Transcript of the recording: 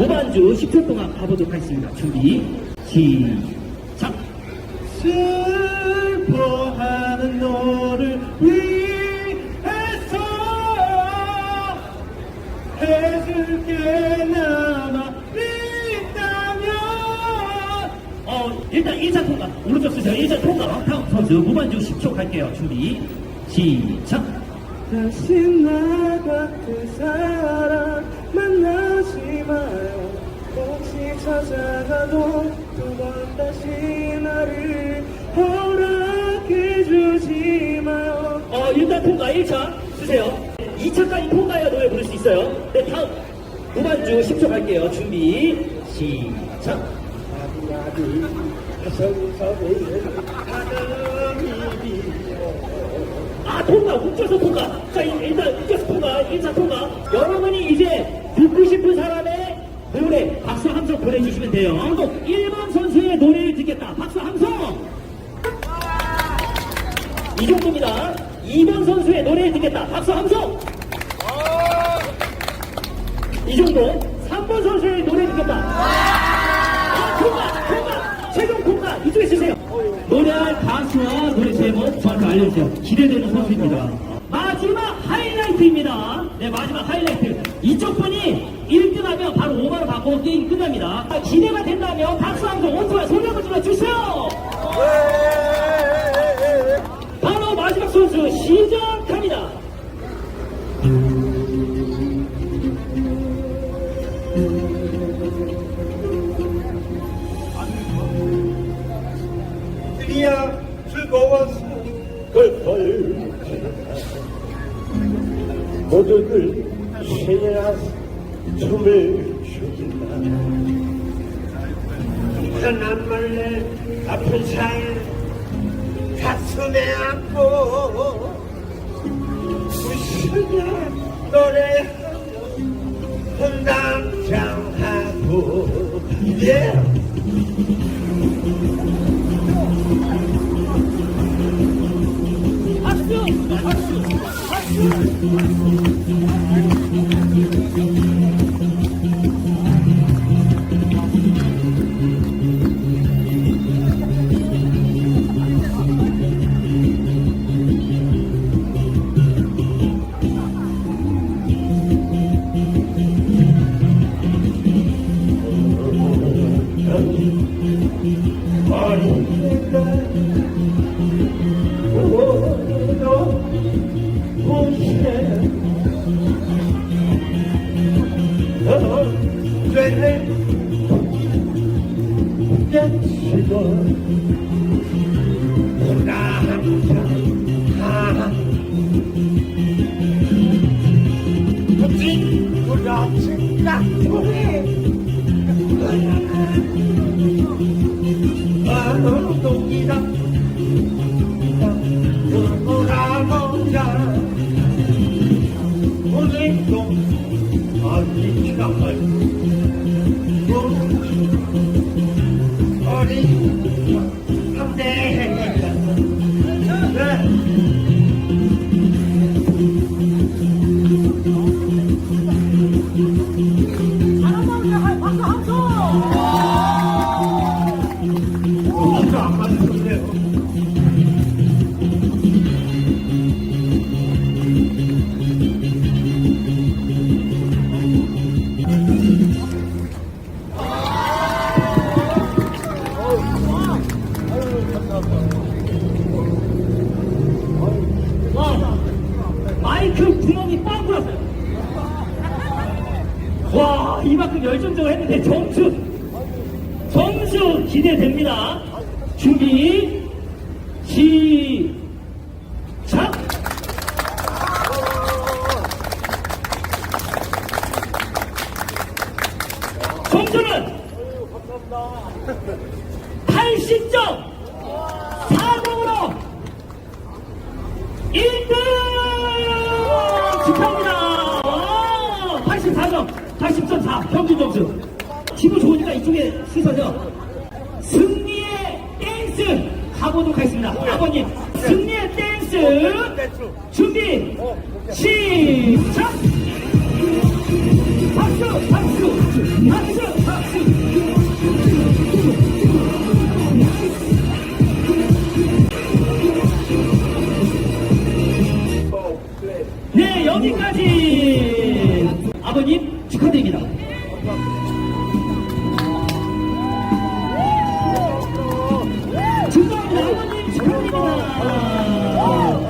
무반주 10초 동안 가보도록 하겠습니다. 준비, 시작! 슬퍼하는 너를 위해서 해줄 게 남아 있다면 어, 일단 1차 통과. 오른쪽 쓰세요. 1차 통과. 다음 선수 무반주 10초 갈게요. 준비, 시작! 다시 나 같은 사람 만나지 마요 혹시 찾아가도 두 번 다시 나를 허락해 주지 마요 어, 일단 통과 1차 쓰세요. 2차까지 통과해야 노래 부를 수 있어요. 네, 다음 무반주 10초 갈게요. 준비, 시작! 아디아디 성서를 하나님이 아 통과 웃겨서 통과 자 일- 일단 웃겨서 통과 1차 통과 여러분이 이제 듣고 싶은 사람의 노래 박수 함성 보내주시면 돼요. 또 1번 선수의 노래를 듣겠다. 박수 함성 이 정도입니다. 2번 선수의 노래를 듣겠다. 박수 함성 이 정도. 3번 선수의 노래 듣겠다. 아 통과 통과 최종 통과 이쪽에 쓰세요. 노래할 저한테 알려주세요 기대되는 선수입니다. 마지막 하이라이트입니다. 네 마지막 하이라이트. 이쪽 분이 1등하면 바로 5만원 받고 게임 끝납니다. 아, 기대가 된다면 박수 한번 온투와 소리 한번 질러주세요. 바로 마지막 선수 시작합니다. 이 그걸 모두들 신이라 춤을 추긴다 편한 말래 아픈 살 가슴에 안고 부시며 오랜 시간 나 한참 찡그러진 낙토에 어느 동이다. không đe 와, 이만큼 열정적으로 했는데 점수, 점수 기대됩니다. 준비, 시작! 점수는 80점! 4점으로 1등! 축하합니다! 와, 84점, 80.4 평균 점수. 기분 좋으니까 이쪽에 쓰셔서 승리의 댄스 가보도록 하겠습니다. 아버님, 승리의 댄스 준비, 시작! 축하드립니다. 축하합니다. 아버님 축하합니다.